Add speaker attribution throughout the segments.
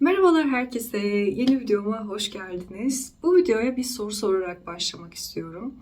Speaker 1: Merhabalar herkese. Yeni videoma hoş geldiniz. Bu videoya bir soru sorarak başlamak istiyorum.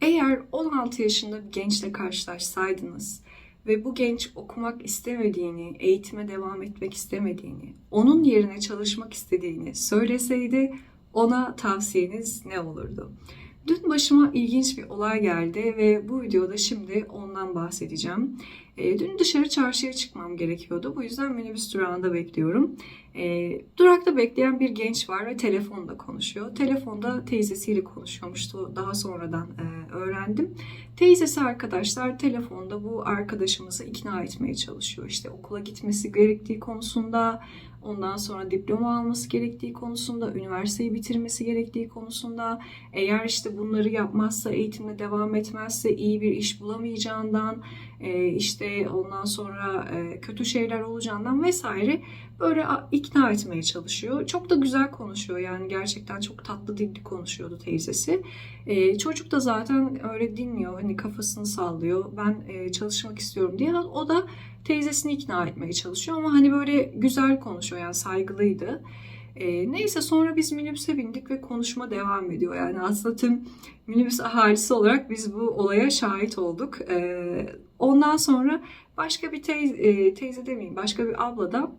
Speaker 1: Eğer 16 yaşında bir gençle karşılaşsaydınız ve bu genç okumak istemediğini, eğitime devam etmek istemediğini, onun yerine çalışmak istediğini söyleseydi ona tavsiyeniz ne olurdu? Dün başıma ilginç bir olay geldi ve bu videoda şimdi ondan bahsedeceğim. E, dün dışarı çarşıya çıkmam gerekiyordu. Bu yüzden minibüs durağında bekliyorum. E, durakta bekleyen bir genç var ve telefonda konuşuyor. Telefonda teyzesiyle konuşuyormuştu. Daha sonradan e, öğrendim. Teyzesi arkadaşlar telefonda bu arkadaşımızı ikna etmeye çalışıyor. İşte okula gitmesi gerektiği konusunda, ondan sonra diploma alması gerektiği konusunda, üniversiteyi bitirmesi gerektiği konusunda, eğer işte bunları yapmazsa, eğitimde devam etmezse iyi bir iş bulamayacağından, e, işte ondan sonra e, kötü şeyler olacağından vesaire böyle ikna etmeye çalışıyor. Çok da güzel konuşuyor yani gerçekten çok tatlı dilli konuşuyordu teyzesi. E, çocuk da zaten öyle dinliyor hani kafasını sallıyor ben çalışmak istiyorum diye. O da teyzesini ikna etmeye çalışıyor ama hani böyle güzel konuşuyor yani saygılıydı. E, neyse sonra biz minibüse bindik ve konuşma devam ediyor. Yani aslında tüm minibüs ahalisi olarak biz bu olaya şahit olduk. E, ondan sonra başka bir teyze, e, teyze demeyeyim başka bir abla da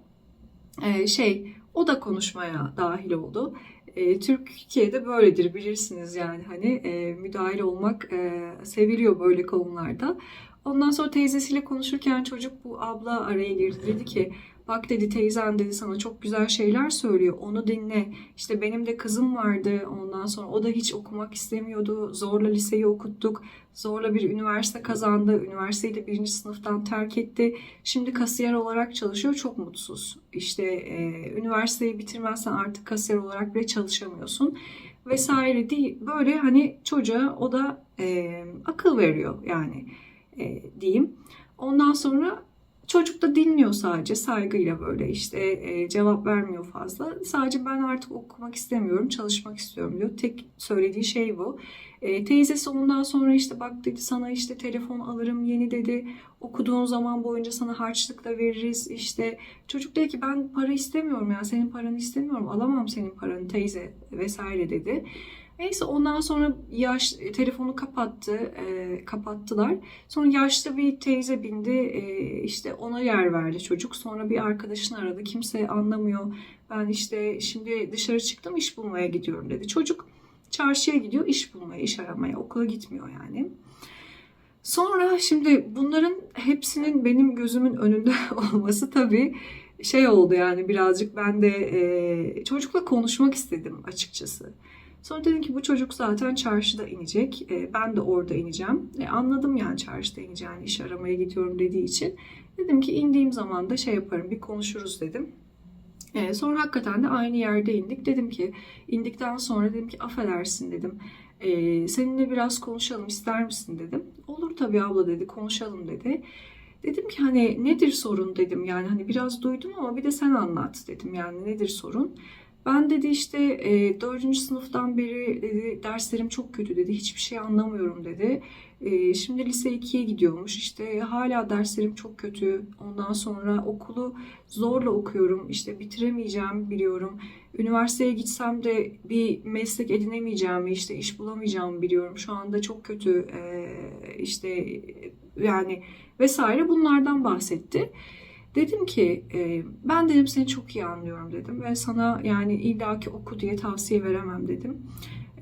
Speaker 1: e, şey o da konuşmaya dahil oldu. E, Türkiye'de böyledir bilirsiniz yani hani e, müdahil olmak e, seviliyor böyle konularda. Ondan sonra teyzesiyle konuşurken çocuk bu abla araya girdi. Dedi ki bak dedi teyzen dedi sana çok güzel şeyler söylüyor. Onu dinle. İşte benim de kızım vardı. Ondan sonra o da hiç okumak istemiyordu. Zorla liseyi okuttuk. Zorla bir üniversite kazandı. Üniversiteyi de birinci sınıftan terk etti. Şimdi kasiyer olarak çalışıyor. Çok mutsuz. İşte e, üniversiteyi bitirmezsen artık kasiyer olarak bile çalışamıyorsun vesaire değil. Böyle hani çocuğa o da e, akıl veriyor yani e, diyeyim. Ondan sonra çocuk da dinliyor sadece saygıyla böyle işte e, cevap vermiyor fazla. Sadece ben artık okumak istemiyorum, çalışmak istiyorum diyor. Tek söylediği şey bu. E, teyzesi ondan sonra işte bak dedi sana işte telefon alırım yeni dedi. Okuduğun zaman boyunca sana harçlık da veririz. İşte çocuk dedi ki ben para istemiyorum ya senin paranı istemiyorum. Alamam senin paranı teyze vesaire dedi. Neyse ondan sonra yaş telefonu kapattı, e, kapattılar. Sonra yaşlı bir teyze bindi, e, işte ona yer verdi çocuk. Sonra bir arkadaşını aradı, kimse anlamıyor. Ben işte şimdi dışarı çıktım, iş bulmaya gidiyorum dedi. Çocuk çarşıya gidiyor, iş bulmaya, iş aramaya, okula gitmiyor yani. Sonra şimdi bunların hepsinin benim gözümün önünde olması tabii şey oldu yani birazcık ben de e, çocukla konuşmak istedim açıkçası. Sonra dedim ki bu çocuk zaten çarşıda inecek. E, ben de orada ineceğim. E, anladım yani çarşıda ineceğini, iş aramaya gidiyorum dediği için. Dedim ki indiğim zaman da şey yaparım, bir konuşuruz dedim. E, sonra hakikaten de aynı yerde indik. Dedim ki indikten sonra dedim ki affedersin dedim. E, seninle biraz konuşalım ister misin dedim. Olur tabii abla dedi konuşalım dedi. Dedim ki hani nedir sorun dedim yani hani biraz duydum ama bir de sen anlat dedim yani nedir sorun. Ben dedi işte e, 4. sınıftan beri dedi, derslerim çok kötü dedi. Hiçbir şey anlamıyorum dedi. E, şimdi lise 2'ye gidiyormuş. İşte hala derslerim çok kötü. Ondan sonra okulu zorla okuyorum. İşte bitiremeyeceğim biliyorum. Üniversiteye gitsem de bir meslek edinemeyeceğimi, işte iş bulamayacağımı biliyorum. Şu anda çok kötü e, işte yani vesaire bunlardan bahsetti. Dedim ki e, ben dedim seni çok iyi anlıyorum dedim ve sana yani illaki oku diye tavsiye veremem dedim.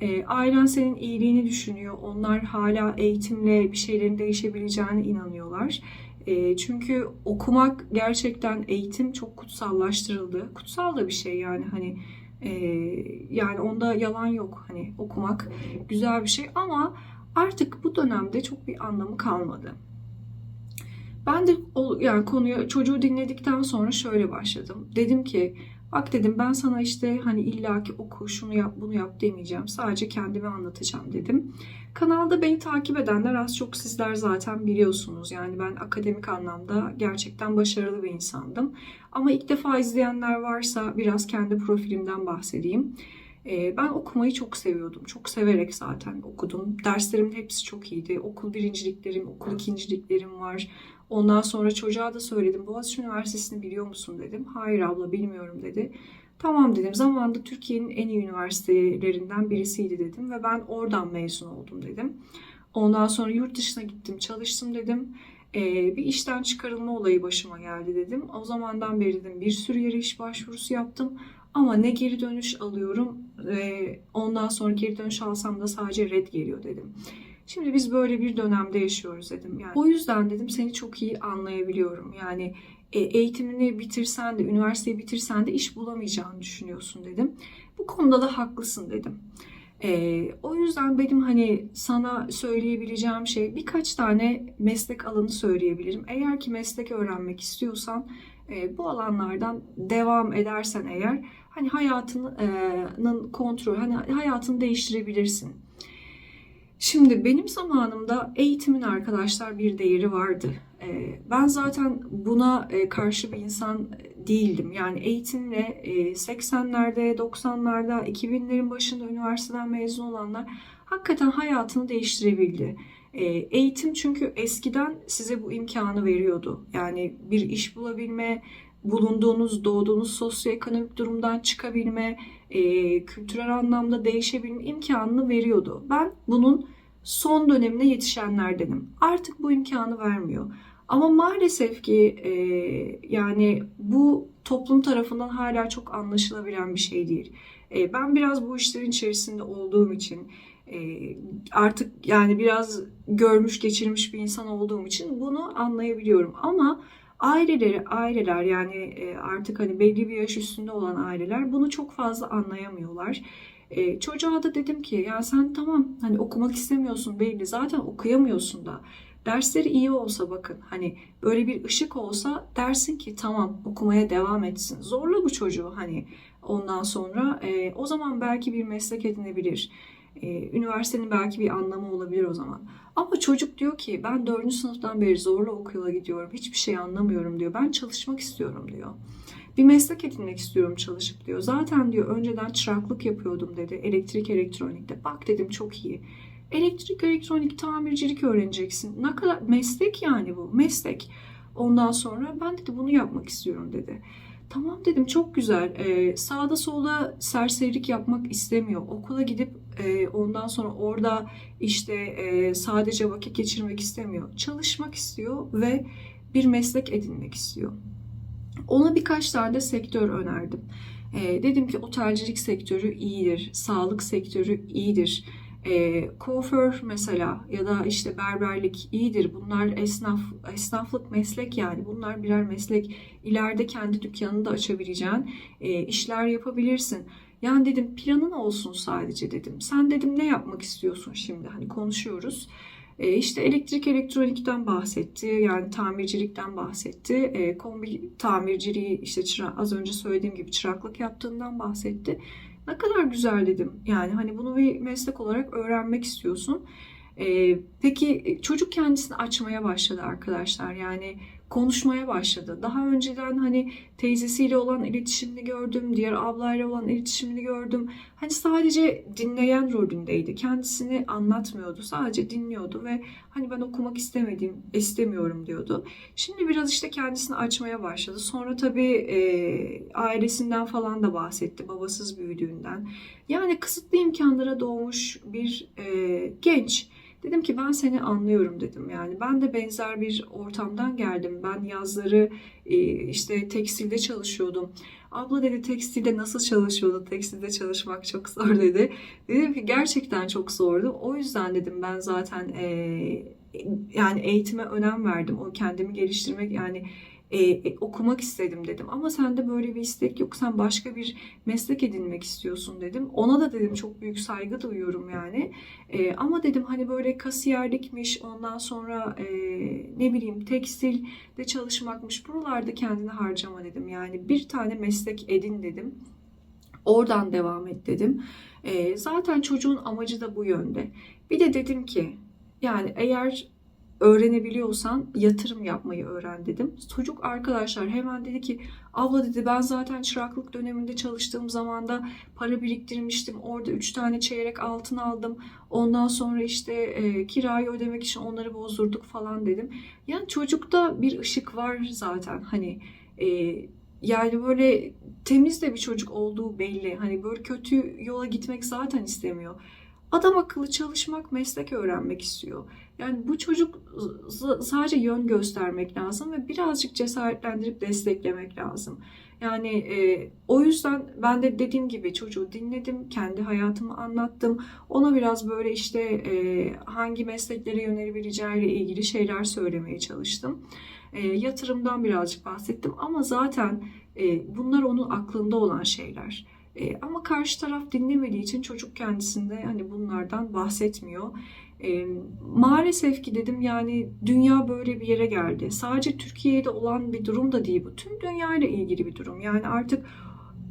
Speaker 1: E, ailen senin iyiliğini düşünüyor. Onlar hala eğitimle bir şeylerin değişebileceğine inanıyorlar. E, çünkü okumak gerçekten eğitim çok kutsallaştırıldı. Kutsal da bir şey yani hani yani onda yalan yok. Hani okumak güzel bir şey ama artık bu dönemde çok bir anlamı kalmadı. Ben de yani konuyu çocuğu dinledikten sonra şöyle başladım. Dedim ki bak dedim ben sana işte hani illaki oku şunu yap bunu yap demeyeceğim. Sadece kendimi anlatacağım dedim. Kanalda beni takip edenler az çok sizler zaten biliyorsunuz. Yani ben akademik anlamda gerçekten başarılı bir insandım. Ama ilk defa izleyenler varsa biraz kendi profilimden bahsedeyim. Ee, ben okumayı çok seviyordum. Çok severek zaten okudum. Derslerimin hepsi çok iyiydi. Okul birinciliklerim, okul ikinciliklerim var. Ondan sonra çocuğa da söyledim. Boğaziçi Üniversitesi'ni biliyor musun dedim. Hayır abla bilmiyorum dedi. Tamam dedim. Zamanında Türkiye'nin en iyi üniversitelerinden birisiydi dedim ve ben oradan mezun oldum dedim. Ondan sonra yurt dışına gittim, çalıştım dedim. Ee, bir işten çıkarılma olayı başıma geldi dedim. O zamandan beri dedim bir sürü yere iş başvurusu yaptım. Ama ne geri dönüş alıyorum, e, ondan sonra geri dönüş alsam da sadece red geliyor dedim. Şimdi biz böyle bir dönemde yaşıyoruz dedim. Yani o yüzden dedim seni çok iyi anlayabiliyorum. Yani e, eğitimini bitirsen de, üniversiteyi bitirsen de iş bulamayacağını düşünüyorsun dedim. Bu konuda da haklısın dedim. E, o yüzden benim hani sana söyleyebileceğim şey birkaç tane meslek alanı söyleyebilirim. Eğer ki meslek öğrenmek istiyorsan e, bu alanlardan devam edersen eğer hani hayatının kontrol, hani hayatını değiştirebilirsin. Şimdi benim zamanımda eğitimin arkadaşlar bir değeri vardı. Ee, Ben zaten buna e, karşı bir insan değildim. Yani eğitimle e, 80'lerde, 90'larda, 2000'lerin başında üniversiteden mezun olanlar hakikaten hayatını değiştirebildi. E, Eğitim çünkü eskiden size bu imkanı veriyordu. Yani bir iş bulabilme, bulunduğunuz, doğduğunuz sosyoekonomik durumdan çıkabilme, e, kültürel anlamda değişebilme imkanını veriyordu. Ben bunun son dönemine yetişenlerdenim. Artık bu imkanı vermiyor. Ama maalesef ki e, yani bu toplum tarafından hala çok anlaşılabilen bir şey değil. E, ben biraz bu işlerin içerisinde olduğum için artık yani biraz görmüş geçirmiş bir insan olduğum için bunu anlayabiliyorum. Ama aileleri aileler yani e, artık hani belli bir yaş üstünde olan aileler bunu çok fazla anlayamıyorlar. E, çocuğa da dedim ki ya sen tamam hani okumak istemiyorsun belli zaten okuyamıyorsun da dersleri iyi olsa bakın hani böyle bir ışık olsa dersin ki tamam okumaya devam etsin. Zorla bu çocuğu hani ondan sonra e, o zaman belki bir meslek edinebilir. E, üniversitenin belki bir anlamı olabilir o zaman. Ama çocuk diyor ki ben 4. sınıftan beri zorla okula gidiyorum. Hiçbir şey anlamıyorum diyor. Ben çalışmak istiyorum diyor. Bir meslek edinmek istiyorum çalışıp diyor. Zaten diyor önceden çıraklık yapıyordum dedi. Elektrik elektronikte. Bak dedim çok iyi. Elektrik elektronik tamircilik öğreneceksin. Ne kadar meslek yani bu. Meslek. Ondan sonra ben dedi bunu yapmak istiyorum dedi. Tamam dedim çok güzel. Ee, sağda solda serserilik yapmak istemiyor. Okula gidip e, ondan sonra orada işte e, sadece vakit geçirmek istemiyor. Çalışmak istiyor ve bir meslek edinmek istiyor. Ona birkaç tane de sektör önerdim. E, dedim ki otelcilik sektörü iyidir, sağlık sektörü iyidir. E, kuaför mesela ya da işte berberlik iyidir. Bunlar esnaf esnaflık meslek yani. Bunlar birer meslek. İleride kendi dükkanını da açabileceğin e, işler yapabilirsin. Yani dedim planın olsun sadece dedim. Sen dedim ne yapmak istiyorsun şimdi? Hani konuşuyoruz. E, işte elektrik elektronikten bahsetti. Yani tamircilikten bahsetti. E, kombi tamirciliği işte çıra, az önce söylediğim gibi çıraklık yaptığından bahsetti. Ne kadar güzel dedim. Yani hani bunu bir meslek olarak öğrenmek istiyorsun. E, peki çocuk kendisini açmaya başladı arkadaşlar. Yani konuşmaya başladı. Daha önceden hani teyzesiyle olan iletişimini gördüm, diğer ablayla olan iletişimini gördüm. Hani sadece dinleyen rolündeydi. Kendisini anlatmıyordu. Sadece dinliyordu ve hani ben okumak istemedim, istemiyorum diyordu. Şimdi biraz işte kendisini açmaya başladı. Sonra tabii e, ailesinden falan da bahsetti. Babasız büyüdüğünden. Yani kısıtlı imkanlara doğmuş bir e, genç. Dedim ki ben seni anlıyorum dedim. Yani ben de benzer bir ortamdan geldim. Ben yazları e, işte tekstilde çalışıyordum. Abla dedi tekstilde nasıl çalışıyordu? Tekstilde çalışmak çok zor dedi. Dedim ki gerçekten çok zordu. O yüzden dedim ben zaten e, yani eğitime önem verdim. O kendimi geliştirmek yani e, okumak istedim dedim. Ama sende böyle bir istek yok. Sen başka bir meslek edinmek istiyorsun dedim. Ona da dedim çok büyük saygı duyuyorum yani. E, ama dedim hani böyle kasiyerlikmiş ondan sonra e, ne bileyim tekstilde çalışmakmış. Buralarda kendini harcama dedim. Yani bir tane meslek edin dedim. Oradan devam et dedim. E, zaten çocuğun amacı da bu yönde. Bir de dedim ki yani eğer öğrenebiliyorsan yatırım yapmayı öğren dedim. Çocuk arkadaşlar hemen dedi ki abla dedi ben zaten çıraklık döneminde çalıştığım zamanda para biriktirmiştim. Orada 3 tane çeyrek altın aldım. Ondan sonra işte e, kirayı ödemek için onları bozdurduk falan dedim. Yani çocukta bir ışık var zaten hani e, yani böyle temiz de bir çocuk olduğu belli. Hani böyle kötü yola gitmek zaten istemiyor. Adam akıllı çalışmak, meslek öğrenmek istiyor. Yani bu çocuk sadece yön göstermek lazım ve birazcık cesaretlendirip desteklemek lazım. Yani e, o yüzden ben de dediğim gibi çocuğu dinledim, kendi hayatımı anlattım. Ona biraz böyle işte e, hangi mesleklere yönelebileceğiyle ilgili şeyler söylemeye çalıştım. E, yatırımdan birazcık bahsettim ama zaten e, bunlar onun aklında olan şeyler. E, ama karşı taraf dinlemediği için çocuk kendisinde hani bunlardan bahsetmiyor. E, maalesef ki dedim yani dünya böyle bir yere geldi. Sadece Türkiye'de olan bir durum da değil bu. Tüm dünyayla ilgili bir durum. Yani artık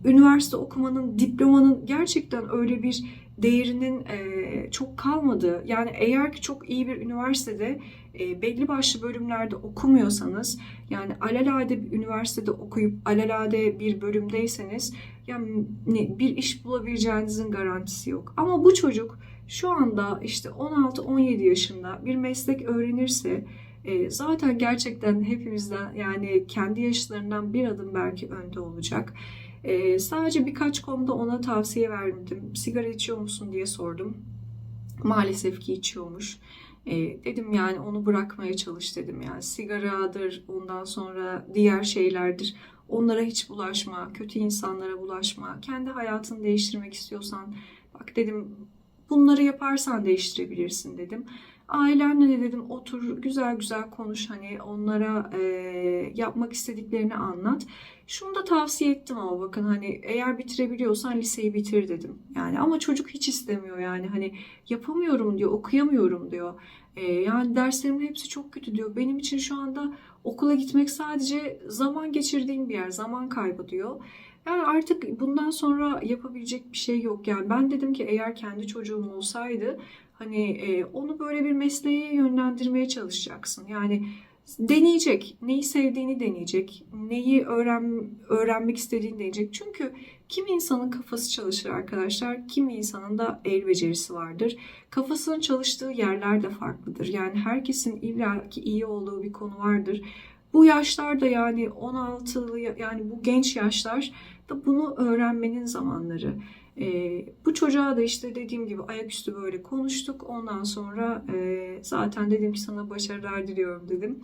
Speaker 1: üniversite okumanın, diplomanın gerçekten öyle bir değerinin e, çok kalmadığı. Yani eğer ki çok iyi bir üniversitede e, belli başlı bölümlerde okumuyorsanız yani alelade bir üniversitede okuyup alelade bir bölümdeyseniz yani bir iş bulabileceğinizin garantisi yok. Ama bu çocuk şu anda işte 16-17 yaşında bir meslek öğrenirse e, zaten gerçekten hepimizden yani kendi yaşlarından bir adım belki önde olacak. E, sadece birkaç konuda ona tavsiye verdim. Sigara içiyor musun diye sordum. Maalesef ki içiyormuş. E, dedim yani onu bırakmaya çalış dedim yani. Sigaradır ondan sonra diğer şeylerdir. Onlara hiç bulaşma kötü insanlara bulaşma. Kendi hayatını değiştirmek istiyorsan bak dedim bunları yaparsan değiştirebilirsin dedim ailenle de dedim otur güzel güzel konuş hani onlara e, yapmak istediklerini anlat şunu da tavsiye ettim ama bakın hani eğer bitirebiliyorsan liseyi bitir dedim yani ama çocuk hiç istemiyor yani hani yapamıyorum diyor okuyamıyorum diyor ee, yani derslerimin hepsi çok kötü diyor. Benim için şu anda okula gitmek sadece zaman geçirdiğim bir yer, zaman kaybı diyor. Yani artık bundan sonra yapabilecek bir şey yok. Yani ben dedim ki eğer kendi çocuğum olsaydı hani e, onu böyle bir mesleğe yönlendirmeye çalışacaksın. Yani deneyecek, neyi sevdiğini deneyecek, neyi öğren öğrenmek istediğini deneyecek. Çünkü kimi insanın kafası çalışır arkadaşlar, kimi insanın da el becerisi vardır. Kafasının çalıştığı yerler de farklıdır. Yani herkesin illaki iyi olduğu bir konu vardır. Bu yaşlarda yani 16'lı yani bu genç yaşlar da bunu öğrenmenin zamanları. Ee, bu çocuğa da işte dediğim gibi ayaküstü böyle konuştuk. Ondan sonra e, zaten dedim ki sana başarılar diliyorum dedim.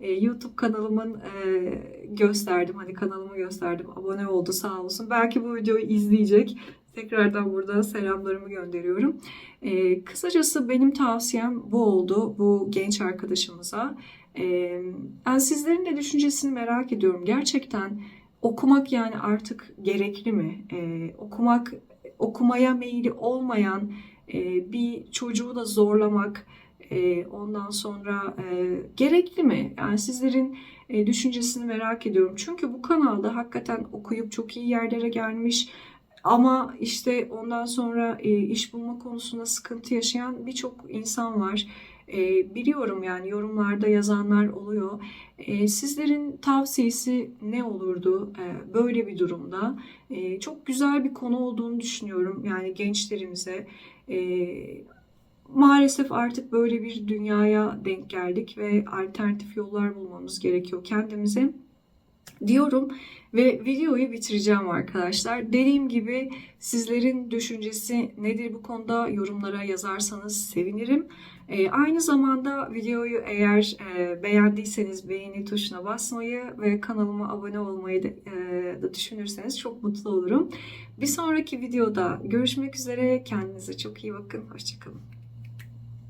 Speaker 1: E, YouTube kanalımın e, gösterdim. Hani kanalımı gösterdim. Abone oldu sağ olsun. Belki bu videoyu izleyecek. Tekrardan burada selamlarımı gönderiyorum. E, kısacası benim tavsiyem bu oldu bu genç arkadaşımıza. E, ben sizlerin de düşüncesini merak ediyorum. Gerçekten okumak yani artık gerekli mi? E, okumak, okumaya meyili olmayan e, bir çocuğu da zorlamak, e, ondan sonra e, gerekli mi? Yani sizlerin e, düşüncesini merak ediyorum. Çünkü bu kanalda hakikaten okuyup çok iyi yerlere gelmiş ama işte ondan sonra e, iş bulma konusunda sıkıntı yaşayan birçok insan var. E, biliyorum yani yorumlarda yazanlar oluyor. E, sizlerin tavsiyesi ne olurdu e, böyle bir durumda? E, çok güzel bir konu olduğunu düşünüyorum yani gençlerimize. E, maalesef artık böyle bir dünyaya denk geldik ve alternatif yollar bulmamız gerekiyor kendimize diyorum ve videoyu bitireceğim arkadaşlar. Dediğim gibi sizlerin düşüncesi nedir bu konuda yorumlara yazarsanız sevinirim. Ee, aynı zamanda videoyu eğer e, beğendiyseniz beğeni tuşuna basmayı ve kanalıma abone olmayı da, e, da düşünürseniz çok mutlu olurum. Bir sonraki videoda görüşmek üzere. Kendinize çok iyi bakın. Hoşçakalın.